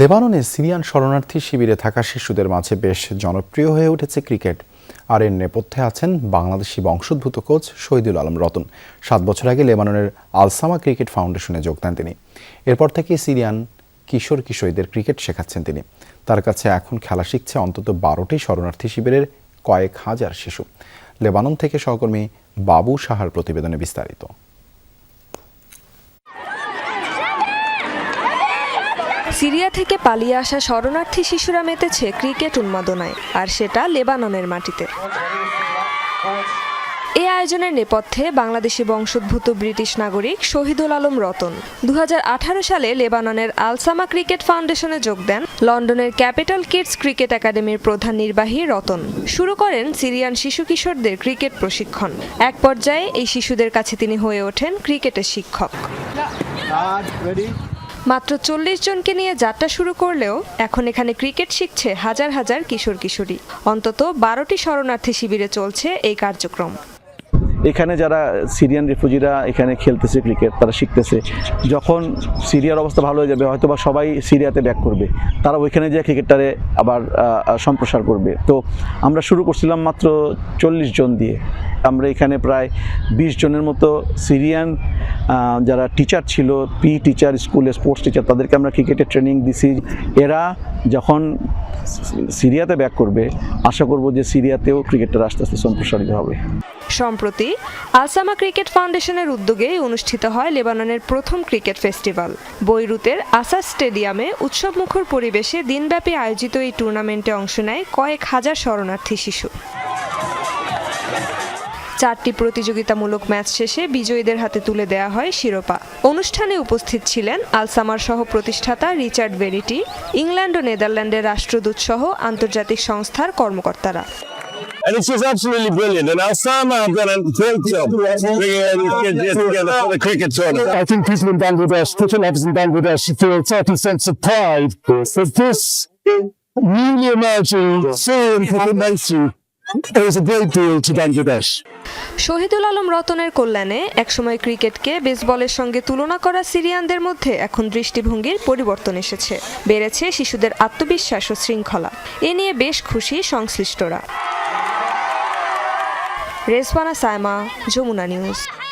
লেবাননে সিরিয়ান শরণার্থী শিবিরে থাকা শিশুদের মাঝে বেশ জনপ্রিয় হয়ে উঠেছে ক্রিকেট। আর এর নেপথ্যে আছেন বাংলাদেশি বংশোদ্ভূত কোচ শহীদুল আলম রতন। সাত বছর আগে লেবাননের আলসামা ক্রিকেট ফাউন্ডেশনে যোগ দেন তিনি। এরপর থেকে সিরিয়ান কিশোর কিশোরীদের ক্রিকেট শেখাচ্ছেন তিনি। তার কাছে এখন খেলা শিখছে অন্তত বারোটি শরণার্থী শিবিরের কয়েক হাজার শিশু। লেবানন থেকে সহকর্মী বাবু সাহার প্রতিবেদনে বিস্তারিত। সিরিয়া থেকে পালিয়ে আসা শরণার্থী শিশুরা মেতেছে ক্রিকেট উন্মাদনায়, আর সেটা লেবাননের মাটিতে। এ আয়োজনের নেপথ্যে বাংলাদেশি বংশোদ্ভূত ব্রিটিশ নাগরিক শহীদুল আলম রতন দু হাজার আঠারো সালে লেবাননের আলসামা ক্রিকেট ফাউন্ডেশনে যোগ দেন লন্ডনের ক্যাপিটাল কিডস ক্রিকেট একাডেমির প্রধান নির্বাহী রতন। শুরু করেন সিরিয়ান শিশু কিশোরদের ক্রিকেট প্রশিক্ষণ। এক পর্যায়ে এই শিশুদের কাছে তিনি হয়ে ওঠেন ক্রিকেটের শিক্ষক। মাত্র চল্লিশ জনকে নিয়ে যাত্রা শুরু করলেও এখন এখানে ক্রিকেট শিখছে হাজার হাজার কিশোর কিশোরী। অন্তত বারোটি শরণার্থী শিবিরে চলছে এই কার্যক্রম। এখানে যারা সিরিয়ান রিফিউজিরা এখানে খেলতেছে ক্রিকেট, তারা শিখতেছে। যখন সিরিয়ার অবস্থা ভালো হয়ে যাবে হয়তো বা সবাই সিরিয়াতে ব্যাক করবে। তারা ওইখানে যে ক্রিকেটটারে আবার সম্প্রসার করবে। তো আমরা শুরু করছিলাম মাত্র চল্লিশ জন দিয়ে। আমরা এখানে প্রায় বিশ জনের মতো সিরিয়ান যারা টিচার ছিল পি টিচার স্কুলে স্পোর্টস টিচার তাদেরকে আমরা ক্রিকেটের ট্রেনিং দিছি। এরা যখন সিরিয়াতে ব্যাক করবে, আশা করব যে সিরিয়াতেও ক্রিকেটটা আস্তে আস্তে সম্প্রসারিত হবে। সম্প্রতি আলসামা ক্রিকেট ফাউন্ডেশনের উদ্যোগে অনুষ্ঠিত হয় লেবাননের প্রথম ক্রিকেট ফেস্টিভ্যাল বৈরুতের আসাস স্টেডিয়ামে উৎসবমুখর পরিবেশে দিনব্যাপী আয়োজিত এই টুর্নামেন্টে অংশ নেয় কয়েক হাজার শরণার্থী শিশু। চারটি প্রতিযোগিতামূলক ম্যাচ শেষে বিজয়ীদের হাতে তুলে দেয়া হয় শিরোপা অনুষ্ঠানে উপস্থিত ছিলেন আলসামার সহ প্রতিষ্ঠাতা রিচার্ড ভেরিটি ইংল্যান্ড ও নেদারল্যান্ডের রাষ্ট্রদূত সহ আন্তর্জাতিক সংস্থার কর্মকর্তারা And it's just absolutely brilliant. And Alsama have done a great job bringing all these kids here together for the cricket tournament. I think people in Bangladesh, cricket lovers in Bangladesh, feel a certain sense of pride that this newly emerging Syrian cricket nation Shahidul Alam রতনের কল্যাণে একসময় ক্রিকেটকে বেসবলের সঙ্গে তুলনা করা সিরিয়ানদের মধ্যে এখন দৃষ্টিভঙ্গির পরিবর্তন এসেছে। বেড়েছে শিশুদের আত্মবিশ্বাস ও শৃঙ্খলা। এ নিয়ে বেশ খুশি সংশ্লিষ্টরা। রেজবানা সায়মা, যমুনা নিউজ।